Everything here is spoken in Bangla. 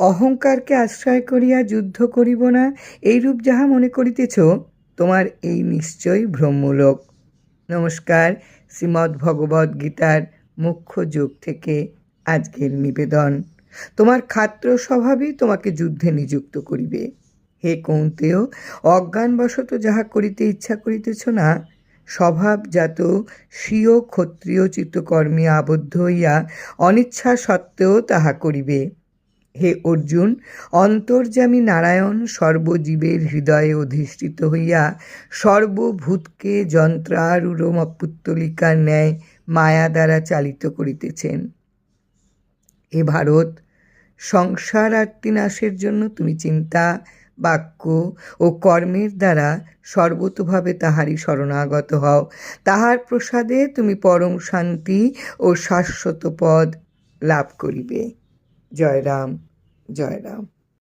অহংকারকে আশ্রয় করিয়া যুদ্ধ করিব না, এইরূপ যাহা মনে করিতেছ, তোমার এই নিশ্চয়ই ভ্রমমূলক নমস্কার, শ্রীমদ্ গীতার মুখ্য যোগ থেকে আজকের নিবেদন। তোমার খাত্র স্বভাবই তোমাকে যুদ্ধে নিযুক্ত করিবে। হে কৌন্তেয়, অজ্ঞানবশত যাহা করিতে ইচ্ছা করিতেছ না, স্বভাবজাত স্বীয় ক্ষত্রিয় চিত্তকর্মে আবদ্ধ হইয়া অনিচ্ছা সত্ত্বেও তাহা করিবে। হে অর্জুন অন্তর্যামী নারায়ণ সর্বজীবের হৃদয়ে অধিষ্ঠিত হইয়া সর্বভূতকে যন্ত্রারূঢ় পুত্তলিকার ন্যায় মায়া দ্বারা চালিত করিতেছেন। হে ভারত, সংসার আর্তিনাশের জন্য তুমি চিন্তা, বাক্য ও কর্মের দ্বারা সর্বতোভাবে তাহারই শরণাগত হও। তাহার প্রসাদে তুমি পরম শান্তি ও শাশ্বত পদ লাভ করিবে। জয় রাম জয় রাম।